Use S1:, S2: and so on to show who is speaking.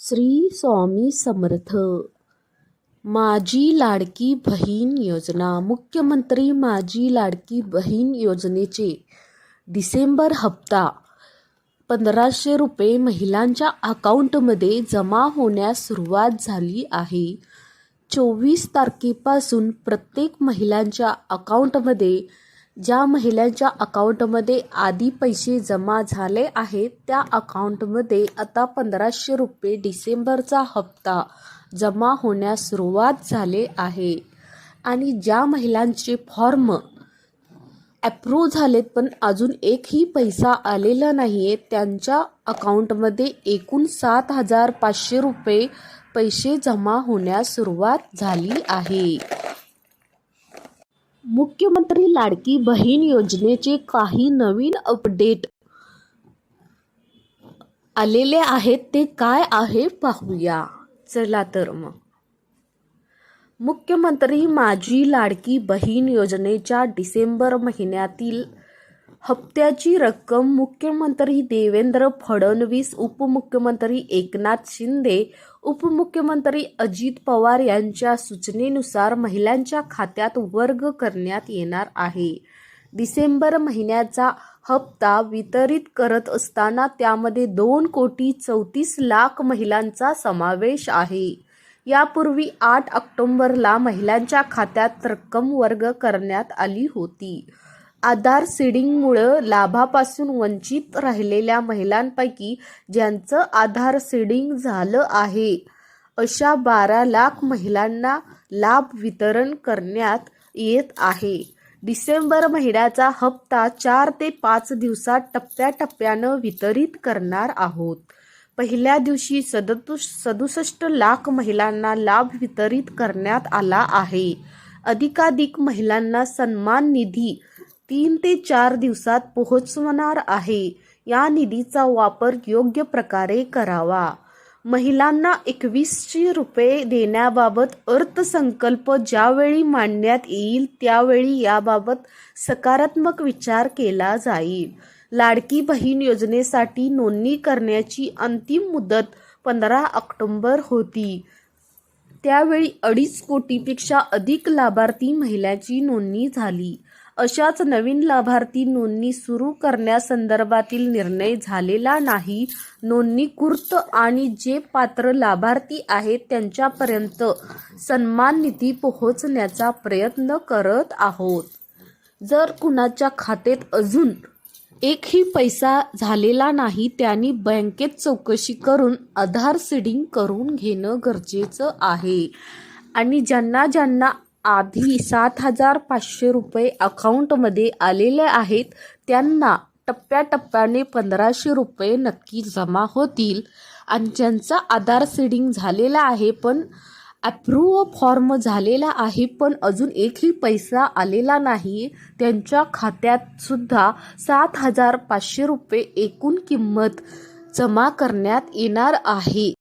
S1: श्री स्वामी समर्थ. माझी लाडकी बहीण योजना. मुख्यमंत्री माझी लाडकी बहीण योजनेचे डिसेंबर हप्ता. पंधराशे रुपये महिलांच्या अकाउंटमध्ये जमा होण्यास सुरुवात झाली आहे. चोवीस तारखेपासून प्रत्येक महिलांच्या अकाउंटमध्ये ज्या महिलांच्या अकाउंटमध्ये आधी पैसे जमा झाले आहेत त्या अकाउंटमध्ये आता पंधराशे रुपये डिसेंबरचा हप्ता जमा होण्यास सुरुवात झाले आहे. आणि ज्या महिलांचे फॉर्म ॲप्रूव्ह झालेत पण अजून एकही पैसा आलेला नाही आहे त्यांच्या अकाउंटमध्ये एकूण सात हजार पाचशे रुपये पैसे जमा होण्यास सुरुवात झाली आहे. मुख्यमंत्री लाडकी बहीण योजनेचे काही नवीन अपडेट आलेले आहेत ते काय आहे पाहूया. चला तर मग. मुख्यमंत्री माझी लाडकी बहीण योजनेच्या डिसेंबर महिन्यातील हप्त्याची रक्कम मुख्यमंत्री देवेंद्र फडणवीस उपमुख्यमंत्री एकनाथ शिंदे उपमुख्यमंत्री अजित पवार यांच्या सूचनेनुसार महिलांच्या खात्यात वर्ग करण्यात येणार आहे. डिसेंबर महिन्याचा हप्ता वितरित करत असताना त्यामध्ये दोन कोटी चौतीस लाख महिलांचा समावेश आहे. यापूर्वी आठ ऑक्टोंबरला महिलांच्या खात्यात रक्कम वर्ग करण्यात आली होती. आधार सीडिंगमुळं लाभापासून वंचित राहिलेल्या महिलांपैकी ज्यांचं आधार सीडिंग झालं आहे अशा बारा लाख महिलांना लाभ वितरण करण्यात येत आहे. डिसेंबर महिन्याचा हप्ता चार ते पाच दिवसात टप्प्याटप्प्यानं वितरित करणार आहोत. पहिल्या दिवशी सदतुष सदुसष्ट लाख महिलांना लाभ वितरित करण्यात आला आहे. अधिकाधिक महिलांना सन्मान निधी तीन ते चार दिवसात पोहोचवणार आहे. या निधीचा वापर योग्य प्रकारे करावा. महिलांना एकवीसशे रुपये देण्याबाबत अर्थसंकल्प ज्यावेळी मांडण्यात येईल त्यावेळी याबाबत सकारात्मक विचार केला जाईल. लाडकी बहीण योजनेसाठी नोंदणी करण्याची अंतिम मुदत पंधरा ऑक्टोंबर होती. त्यावेळी अडीच कोटीपेक्षा अधिक लाभार्थी महिलांची नोंदणी झाली. अशाच नवीन लाभार्थी नोंदणी सुरू करण्यासंदर्भातील निर्णय झालेला नाही. नोंदणीकृत आणि जे पात्र लाभार्थी आहेत त्यांच्यापर्यंत सन्मान निधी पोहोचण्याचा प्रयत्न करत आहोत. जर कुणाच्या खात्यात अजून एकही पैसा झालेला नाही त्यांनी बँकेत चौकशी करून आधार सीडिंग करून घेणं गरजेचं आहे. आणि ज्यांना ज्यांना आधी सात हजार पाचशे रुपये अकाउंटमध्ये आलेले आहेत. त्यांना टप्प्याटप्प्याने पंधराशे रुपये नक्की जमा होतील. आणि ज्यांचा आधार सीडिंग झालेला आहे पण ॲप्रूव्ह फॉर्म झालेला आहे पण अजून एकही पैसा आलेला नाही. त्यांच्या खात्यातसुद्धा सात हजार पाचशे रुपये एकूण किंमत जमा करण्यात येणार आहे.